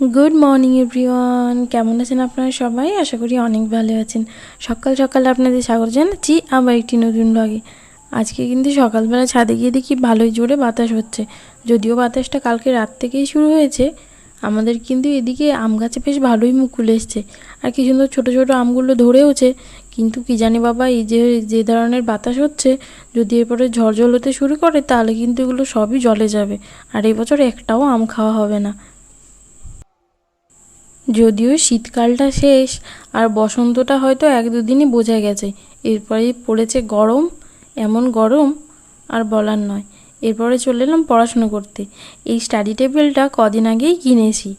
Good morning everyone কেমন আছেন আপনারা সবাই? আশা করি অনেক ভালো আছেন। সকাল সকাল আপনাদের স্বাগত জানাচ্ছি আবার একটি নতুন ব্লগে আজকে কিন্তু সকালবেলা ছাদে গিয়ে দেখি ভালোই জোরে বাতাস হচ্ছে। যদিও বাতাসটা কালকে রাত থেকেই শুরু হয়েছে, আমাদের কিন্তু এদিকে আম গাছে বেশ ভালোই মুকুল এসছে। আর কি সুন্দর ছোটো ছোটো আমগুলো ধরেওছে। কিন্তু কি জানি বাবা, এই যে যে ধরনের বাতাস হচ্ছে, যদি এরপরে ঝড় হতে শুরু করে, তাহলে কিন্তু এগুলো সবই জলে যাবে। আর এবছর একটাও আম খাওয়া হবে না। যদিও শীতকালটা শেষ, আর বসন্তটা হয়তো এক দুদিনই বোঝা গেছে। এরপরে পড়েছে গরম, এমন গরম আর বলার নয়। এরপরে চলে এলাম পড়াশুনো করতে। এই স্টাডি টেবিলটা কদিন আগেই কিনেছি।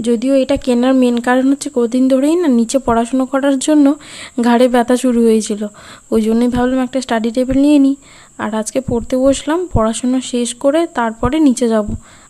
যদিও এটা কেনার মেন কারণ হচ্ছে কদিন ধরেই না নিচে পড়াশুনো করার জন্য ঘাড়ে ব্যথা শুরু হয়েছিল। ওই জন্যই ভাবলাম একটা স্টাডি টেবিল নিয়ে নিই আর আজকে পড়তে বসলাম, পড়াশোনা শেষ করে তারপরে নিচে যাব।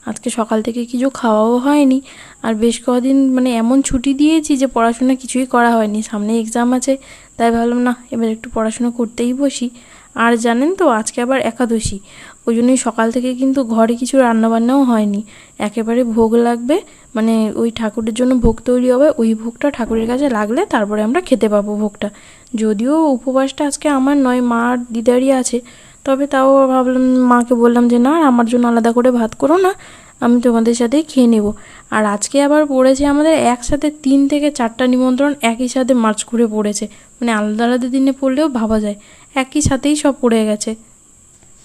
আজকে সকাল থেকে কিছু খাওয়াও হয়নি। আর বেশ কদিন মানে এমন ছুটি দিয়েছি যে পড়াশোনা কিছুই করা হয়নি। সামনে এক্সাম আছে, তাই ভাবলাম না এবার একটু পড়াশোনা করতেই বসি। আর জানেন তো, আজকে আবার একাদশী। ওই জন্যই সকাল থেকে কিন্তু ঘরে কিছু রান্নাবান্নাও হয়নি। একেবারে ভোগ লাগবে মানে ওই ঠাকুরের জন্য ভোগ তৈরি হবে, ওই ভোগটা ঠাকুরের কাছে লাগলে তারপরে আমরা খেতে পাবো ভোগটা। যদিও উপবাসটা আজকে আমার নয় মার দিদারই আছে। তবে তাও ভাবলাম, মাকে বললাম যে, না, আমার জন্য আলাদা করে ভাত করো না, আমি তোমাদের সাথেই খেয়ে নেব। আর আজকে আবার পড়েছে আমাদের একসাথে তিন থেকে চারটা নিমন্ত্রণ, একই সাথে মার্চ করে পড়েছে। মানে আলাদা আলাদা দিনে পড়লেও ভাবা যায়, একই সাথেই সব পড়ে গেছে।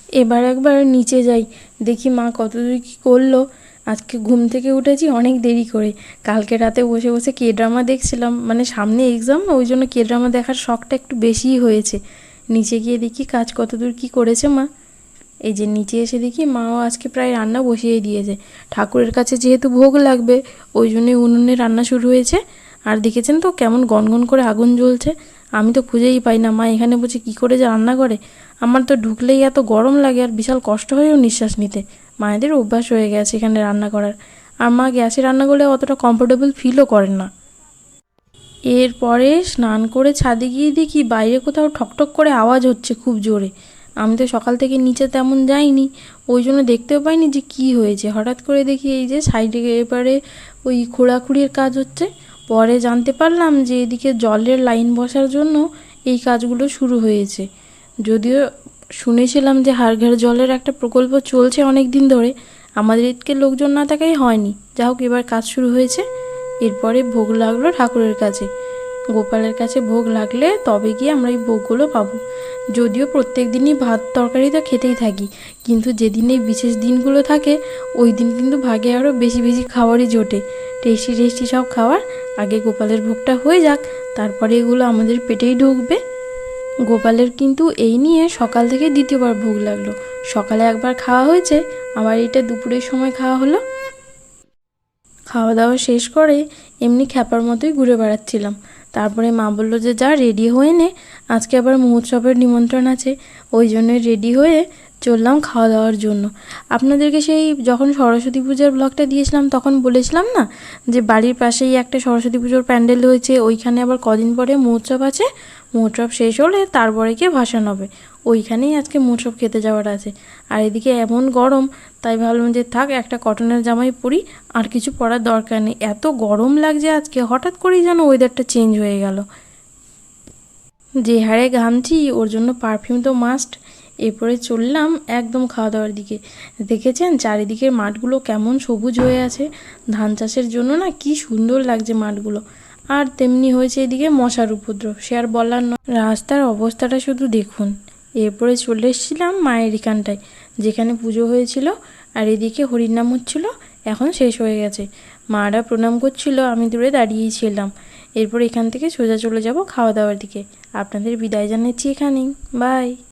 এবার একবার নিচে যাই, দেখি মা কতদূর কী করল। আজকে ঘুম থেকে উঠেছি অনেক দেরি করে। কালকে রাতে বসে বসে কে ড্রামা দেখছিলাম। মানে সামনে এক্সাম ওই জন্য কে ড্রামা দেখার শখটা একটু বেশিই হয়েছে। নিচে গিয়ে দেখি কাজ কতদূর কী করেছে মা। এই যে নিচে এসে দেখি মাও আজকে প্রায় রান্না বসিয়ে দিয়েছে। ঠাকুরের কাছে যেহেতু ভোগ লাগবে, ওই জন্যই উনুনে রান্না শুরু হয়েছে। আর দেখেছেন তো কেমন গনগন করে আগুন জ্বলছে। আমি তো খুঁজেই পাই না মা, এখানে বসে কী করে যে রান্না করে। আমার তো ঢুকলেই এত গরম লাগে আর বিশাল কষ্ট হয়েও নিঃশ্বাস নিতে। মায়েদের অভ্যাস হয়ে গেছে এখানে রান্না করার। আর মা গ্যাসে রান্না করলে অতটা কমফোর্টেবল ফিলও করেন না। এরপরে স্নান করে ছাদে গিয়ে দেখি বাইরে কোথাও ঠকঠক করে আওয়াজ হচ্ছে খুব জোরে। আমি তো সকাল থেকে নিচে তেমন যাইনি, ওই জন্য দেখতেও পাইনি যে কি হয়েছে। হঠাৎ করে দেখি এই যে সাইডে এবারে ওই খোঁড়াখুড়ির কাজ হচ্ছে। পরে জানতে পারলাম যে এদিকে জলের লাইন বসার জন্য এই কাজগুলো শুরু হয়েছে। যদিও শুনেছিলাম যে হাড়ঘাড় জলের একটা প্রকল্প চলছে অনেক দিন ধরে, আমাদের এদিকে লোকজন না থাকাই হয়নি। যা হোক, এবার কাজ শুরু হয়েছে। এরপরে ভোগ লাগল ঠাকুরের কাছে। গোপালের কাছে ভোগ লাগলে তবে গিয়ে আমরা এই ভোগগুলো পাবো। যদিও প্রত্যেক দিনই ভাত তরকারি তো খেতেই থাকি, কিন্তু যেদিন এই বিশেষ দিনগুলো থাকে, ওই দিন কিন্তু ভাগে আরও বেশি বেশি খাবারই জোটে। টেস্টি টেস্টি সব খাবার আগে গোপালের ভোগটা হয়ে যাক, তারপরে এগুলো আমাদের পেটেই ঢুকবে। গোপালের কিন্তু এই নিয়ে সকাল থেকে দ্বিতীয়বার ভোগ লাগল। সকালে একবার খাওয়া হয়েছে, আবার এটা দুপুরের সময় খাওয়া হলো। খাওয়া দাওয়া শেষ করে এমনি খ্যাপার মতোই ঘুরে বেড়াচ্ছিলাম। তারপরে মা বলল যে, যা রেডি হয়ে নে। আজকে আবার মহোৎসবের নিমন্ত্রণ আছে। ওই জন্য রেডি হয়ে চললাম খাওয়া দাওয়ার জন্য। আপনাদেরকে সেই যখন সরস্বতী পূজার ব্লগটা দিয়েছিলাম, তখন বলেছিলাম না যে, বাড়ির পাশেই একটা সরস্বতী পুজোর প্যান্ডেল হয়েছে। ওইখানে আবার কদিন পরে মহোৎসব আছে। মহোৎসব শেষ হলে তারপরে গিয়ে ভাসান হবে। ওইখানেই আজকে মহোৎসব খেতে যাওয়ার আছে। আর এদিকে এমন গরম, তাই ভাবলাম যে থাক, একটা কটনের জামাই পরি, আর কিছু পরার দরকার নেই। এত গরম লাগছে আজকে, হঠাৎ করেই যেন ওয়েদারটা চেঞ্জ হয়ে গেল। যে হারে ঘামছি, ওর জন্য পারফিউম তো মাস্ট এরপরে চললাম একদম খাওয়া দাওয়ার দিকে। দেখেছেন চারিদিকের মাঠগুলো কেমন সবুজ হয়ে আছে? ধান চাষের জন্য না কি সুন্দর লাগছে মাঠগুলো। আর তেমনি হয়েছে এদিকে মশার উপদ্রব, সে আর বলার নয়। রাস্তার অবস্থাটা শুধু দেখুন। এরপরে চলে এসেছিলাম মায়ের এখানটায়, যেখানে পুজো হয়েছিল আর এদিকে হরিনাম হচ্ছিল, এখন শেষ হয়ে গেছে। মারা প্রণাম করছিল, আমি দূরে দাঁড়িয়েই ছিলাম। এরপর এখান থেকে সোজা চলে যাব খাওয়া দাওয়ার দিকে। আপনাদের বিদায় জানাচ্ছি এখানেই। বাই।